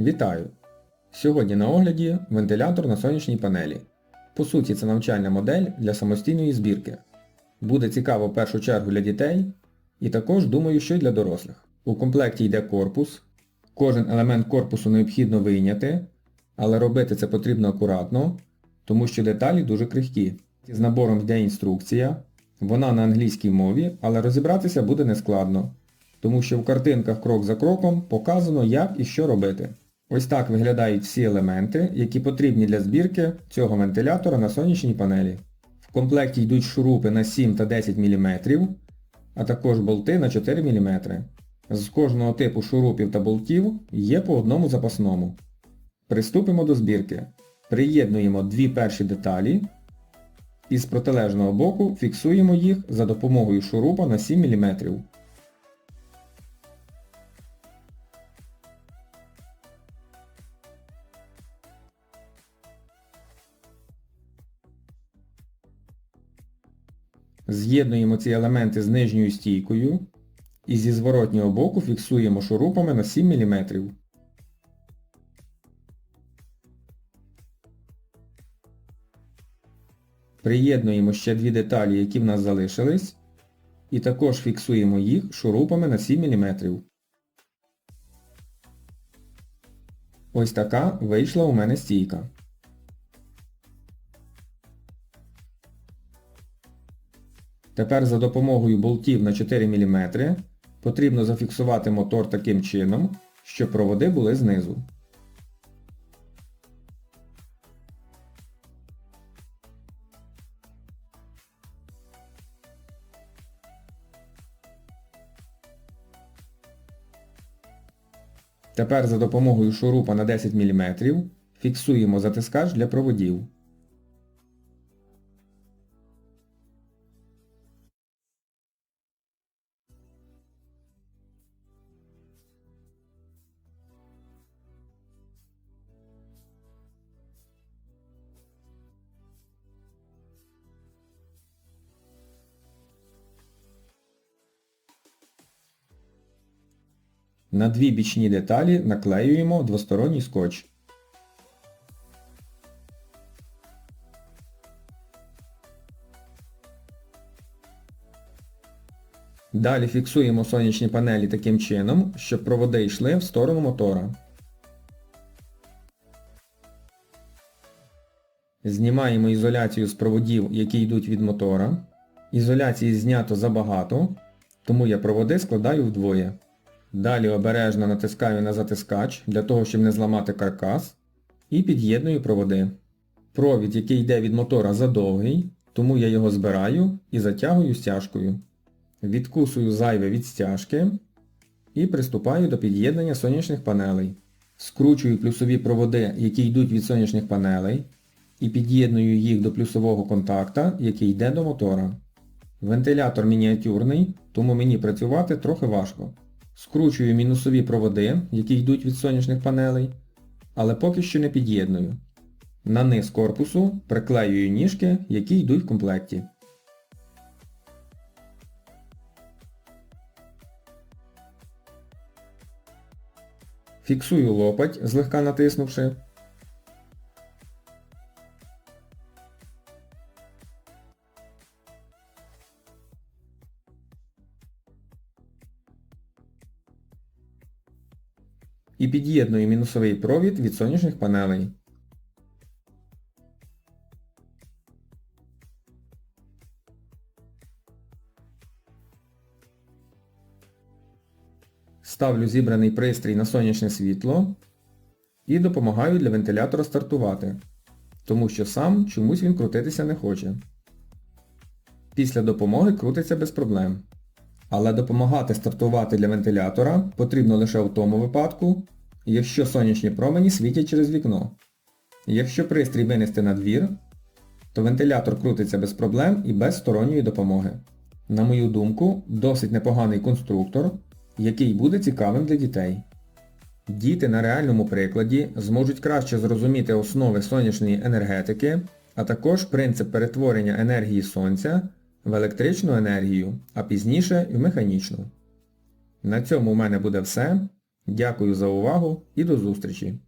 Вітаю! Сьогодні на огляді вентилятор на сонячній панелі. По суті, це навчальна модель для самостійної збірки. Буде цікаво в першу чергу для дітей і також, думаю, що й для дорослих. У комплекті йде корпус. Кожен елемент корпусу необхідно вийняти, але робити це потрібно акуратно, тому що деталі дуже крихкі. З набором йде інструкція. Вона на англійській мові, але розібратися буде нескладно, тому що в картинках крок за кроком показано, як і що робити. Ось так виглядають всі елементи, які потрібні для збірки цього вентилятора на сонячній панелі. В комплекті йдуть шурупи на 7 та 10 мм, а також болти на 4 мм. З кожного типу шурупів та болтів є по одному запасному. Приступимо до збірки. Приєднуємо дві перші деталі і з протилежного боку фіксуємо їх за допомогою шурупа на 7 мм. З'єднуємо ці елементи з нижньою стійкою і зі зворотнього боку фіксуємо шурупами на 7 мм. Приєднуємо ще дві деталі, які в нас залишились, і також фіксуємо їх шурупами на 7 мм. Ось така вийшла у мене стійка. Тепер за допомогою болтів на 4 мм потрібно зафіксувати мотор таким чином, щоб проводи були знизу. Тепер за допомогою шурупа на 10 мм фіксуємо затискач для проводів. На дві бічні деталі наклеюємо двосторонній скотч. Далі фіксуємо сонячні панелі таким чином, щоб проводи йшли в сторону мотора. Знімаємо ізоляцію з проводів, які йдуть від мотора. Ізоляції знято забагато, тому я проводи складаю вдвоє. Далі обережно натискаю на затискач для того, щоб не зламати каркас. І під'єдную проводи. Провід, який йде від мотора задовгий, тому я його збираю і затягую стяжкою. Відкусую зайве від стяжки і приступаю до під'єднання сонячних панелей. Скручую плюсові проводи, які йдуть від сонячних панелей, і під'єдную їх до плюсового контакта, який йде до мотора. Вентилятор мініатюрний, тому мені працювати трохи важко. Скручую мінусові проводи, які йдуть від сонячних панелей, але поки що не під'єдную. На низ корпусу приклеюю ніжки, які йдуть в комплекті. Фіксую лопать, злегка натиснувши. І під'єдную мінусовий провід від сонячних панелей. Ставлю зібраний пристрій на сонячне світло і допомагаю для вентилятора стартувати, тому що сам чомусь він крутитися не хоче. Після допомоги крутиться без проблем. Але допомагати стартувати для вентилятора потрібно лише в тому випадку, якщо сонячні промені світять через вікно. Якщо пристрій винести на двір, то вентилятор крутиться без проблем і без сторонньої допомоги. На мою думку, досить непоганий конструктор, який буде цікавим для дітей. Діти на реальному прикладі зможуть краще зрозуміти основи сонячної енергетики, а також принцип перетворення енергії сонця в електричну енергію, а пізніше в механічну. На цьому у мене буде все. Дякую за увагу і до зустрічі!